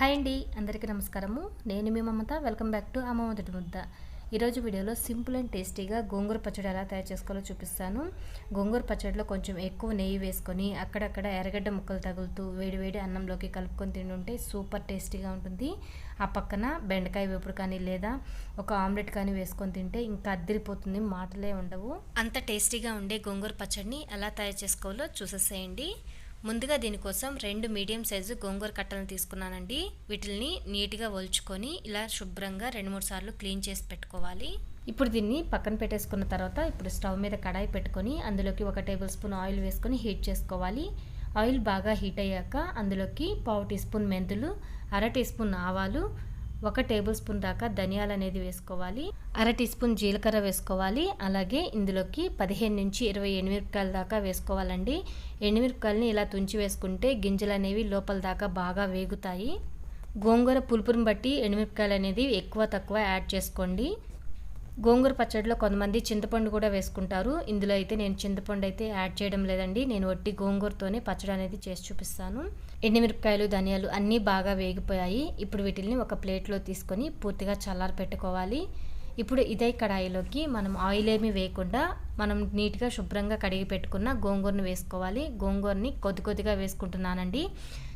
Hi అండి అందరికీ నమస్కారము. నేను మీ మమత వెల్కమ్ బ్యాక్ టు అమ్మ మొదటి ముద్ద. ఈరోజు వీడియోలో సింపుల్ అండ్ టేస్టీగా గోంగూర పచ్చడి ఎలా తయారు చేసుకోవాలో చూపిస్తాను. గోంగూర పచ్చడిలో కొంచెం ఎక్కువ నెయ్యి వేసుకొని అక్కడక్కడ ఎర్రగడ్డ ముక్కలు తగులుతూ వేడివేడి అన్నంలోకి కలుపుకొని తింటుంటే సూపర్ టేస్టీగా ఉంటుంది. ఆ పక్కన బెండకాయ వేపుడు కానీ లేదా ఒక ఆమ్లెట్ కానీ వేసుకొని తింటే ఇంకా అద్దరిపోతుంది మాటలే ఉండవు. అంత టేస్టీగా ఉండే గోంగూర పచ్చడిని ఎలా తయారు చేసుకోవాలో చూసేసేయండి. ముందుగా దీనికోసం రెండు మీడియం సైజు గోంగూర కట్టలను తీసుకున్నానండి. వీటిని నీట్గా ఒలుచుకొని ఇలా శుభ్రంగా రెండు మూడు సార్లు క్లీన్ చేసి పెట్టుకోవాలి. ఇప్పుడు దీన్ని పక్కన పెట్టేసుకున్న తర్వాత ఇప్పుడు స్టవ్ మీద కడాయి పెట్టుకొని అందులోకి ఒక టేబుల్ స్పూన్ ఆయిల్ వేసుకొని హీట్ చేసుకోవాలి. ఆయిల్ బాగా హీట్ అయ్యాక అందులోకి పావు టీ స్పూన్ మెంతులు అర టీ స్పూన్ ఆవాలు ఒక టేబుల్ స్పూన్ దాకా ధనియాలు అనేది వేసుకోవాలి. అర టీ స్పూన్ జీలకర్ర వేసుకోవాలి. అలాగే ఇందులోకి పదిహేను నుంచి ఇరవై ఎనిమిరపకాయల దాకా వేసుకోవాలండి. ఎండుమిరపకాయలని ఇలా తుంచి వేసుకుంటే గింజలు అనేవి లోపల దాకా బాగా వేగుతాయి. గోంగూర పులుపుని బట్టి ఎండుమిరపకాయలు అనేది ఎక్కువ తక్కువ యాడ్ చేసుకోండి. గోంగూర పచ్చడిలో కొంతమంది చింతపండు కూడా వేసుకుంటారు. ఇందులో అయితే నేను చింతపండు అయితే యాడ్ చేయడం లేదండి. నేను వట్టి గోంగూరతోనే పచ్చడి అనేది చేసి చూపిస్తాను. ఎండుమిరపకాయలు ధనియాలు అన్నీ బాగా వేగిపోయాయి. ఇప్పుడు వీటిని ఒక ప్లేట్లో తీసుకొని పూర్తిగా చల్లారి పెట్టుకోవాలి. ఇప్పుడు ఇదే కడాయిలోకి మనం ఆయిల్ ఏమీ వేయకుండా మనం నీట్గా శుభ్రంగా కడిగి పెట్టుకున్న గోంగూరను వేసుకోవాలి. గోంగూరని కొద్ది కొద్దిగా వేసుకుంటున్నానండి.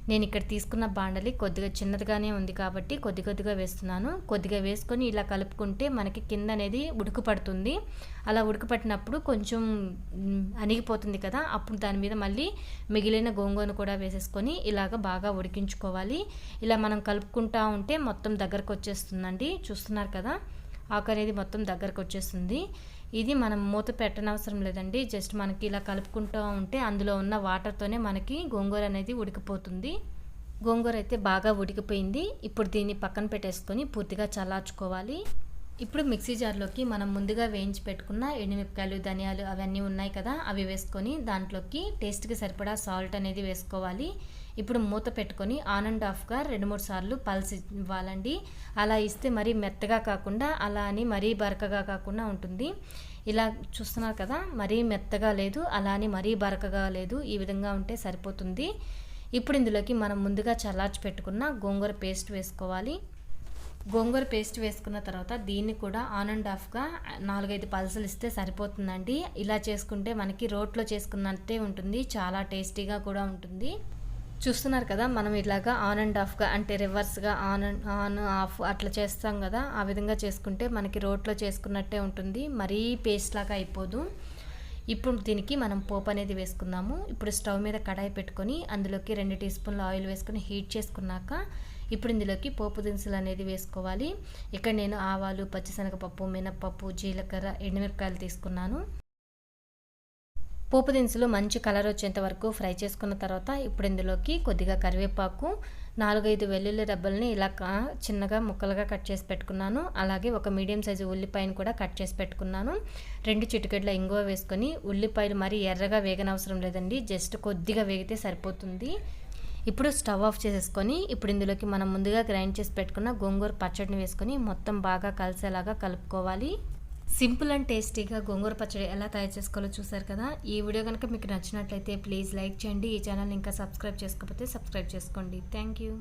నేను ఇక్కడ తీసుకున్న బాండలి కొద్దిగా చిన్నదిగానే ఉంది కాబట్టి కొద్ది కొద్దిగా వేస్తున్నాను. కొద్దిగా వేసుకొని ఇలా కలుపుకుంటే మనకి కింద అనేది ఉడుకుపడుతుంది అలా ఉడకపట్టినప్పుడు కొంచెం అణిగిపోతుంది కదా అప్పుడు దాని మీద మళ్ళీ మిగిలిన గోంగూరను కూడా వేసేసుకొని ఇలాగ బాగా ఉడికించుకోవాలి. ఇలా మనం కలుపుకుంటా ఉంటే మొత్తం దగ్గరకు వచ్చేస్తుందండి చూస్తున్నారు కదా? ఆకు అనేది మొత్తం దగ్గరకు వచ్చేస్తుంది ఇది మనం మూత పెట్టనవసరం లేదండి. జస్ట్ మనకి ఇలా కలుపుకుంటూ ఉంటే అందులో ఉన్న వాటర్తోనే మనకి గోంగూర అనేది ఉడికిపోతుంది. గోంగూర అయితే బాగా ఉడికిపోయింది. ఇప్పుడు దీన్ని పక్కన పెట్టేసుకొని పూర్తిగా చల్లార్చుకోవాలి. ఇప్పుడు మిక్సీ జార్లోకి మనం ముందుగా వేయించి పెట్టుకున్న ఎండుమిరపకాయలు ధనియాలు అవన్నీ ఉన్నాయి కదా అవి వేసుకొని దాంట్లోకి టేస్ట్కి సరిపడా సాల్ట్ అనేది వేసుకోవాలి. ఇప్పుడు మూత పెట్టుకొని ఆన్ అండ్ ఆఫ్గా రెండు మూడు సార్లు పల్స్ ఇవ్వాలండి. అలా ఇస్తే మరీ మెత్తగా కాకుండా అలా అని మరీ బరకగా కాకుండా ఉంటుంది. ఇలా చూస్తున్నారు కదా మరీ మెత్తగా లేదు అలా అని మరీ బరకగా లేదు ఈ విధంగా ఉంటే సరిపోతుంది. ఇప్పుడు ఇందులోకి మనం ముందుగా చల్లార్చి పెట్టుకున్న గోంగూర పేస్ట్ వేసుకోవాలి. గోంగూర పేస్ట్ వేసుకున్న తర్వాత దీన్ని కూడా ఆన్ అండ్ ఆఫ్గా నాలుగైదు పల్సలు ఇస్తే సరిపోతుందండి. ఇలా చేసుకుంటే మనకి రోట్లో చేసుకున్నట్టే ఉంటుంది. చాలా టేస్టీగా కూడా ఉంటుంది. చూస్తున్నారు కదా మనం ఇలాగా ఆన్ అండ్ ఆఫ్గా అంటే రివర్స్గా ఆన్ అండ్ ఆన్ ఆఫ్ అట్లా చేస్తాం కదా ఆ విధంగా చేసుకుంటే మనకి రోట్లో చేసుకున్నట్టే ఉంటుంది. మరీ పేస్ట్ లాగా అయిపోదు. ఇప్పుడు దీనికి మనం పోపు అనేది వేసుకుందాము. ఇప్పుడు స్టవ్ మీద కడాయి పెట్టుకొని అందులోకి రెండు టీ స్పూన్ల ఆయిల్ వేసుకొని హీట్ చేసుకున్నాక ఇప్పుడు ఇందులోకి పోపు దినుసులు అనేది వేసుకోవాలి. ఇక్కడ నేను ఆవాలు పచ్చిశనగపప్పు మినప్పప్పు జీలకర్ర ఎండుమిరపకాయలు తీసుకున్నాను. పోపు దినుసులు మంచి కలర్ వచ్చేంత వరకు ఫ్రై చేసుకున్న తర్వాత ఇప్పుడు ఇందులోకి కొద్దిగా కరివేపాకు నాలుగైదు వెల్లుల్లి రెబ్బల్ని ఇలా చిన్నగా ముక్కలుగా కట్ చేసి పెట్టుకున్నాను. అలాగే ఒక మీడియం సైజు ఉల్లిపాయను కూడా కట్ చేసి పెట్టుకున్నాను. రెండు చిటికెడ్ల ఇంగువ వేసుకొని ఉల్లిపాయలు మరీ ఎర్రగా వేగనవసరం లేదండి జస్ట్ కొద్దిగా వేగితే సరిపోతుంది. ఇప్పుడు స్టవ్ ఆఫ్ చేసేసుకొని ఇప్పుడు ఇందులోకి మనం ముందుగా గ్రైండ్ చేసి పెట్టుకున్న గోంగూర పచ్చడిని వేసుకొని మొత్తం బాగా కలిసేలాగా కలుపుకోవాలి. సింపుల్ అండ్ టేస్టీగా గోంగూర పచ్చడి ఎలా తయారు చేసుకోవాలో చూసారు కదా? ఈ వీడియో కనుక మీకు నచ్చినట్లయితే ప్లీజ్ లైక్ చేయండి. ఈ ఛానల్ ఇంకా సబ్స్క్రైబ్ చేసుకోకపోతే సబ్స్క్రైబ్ చేసుకోండి. Thank you.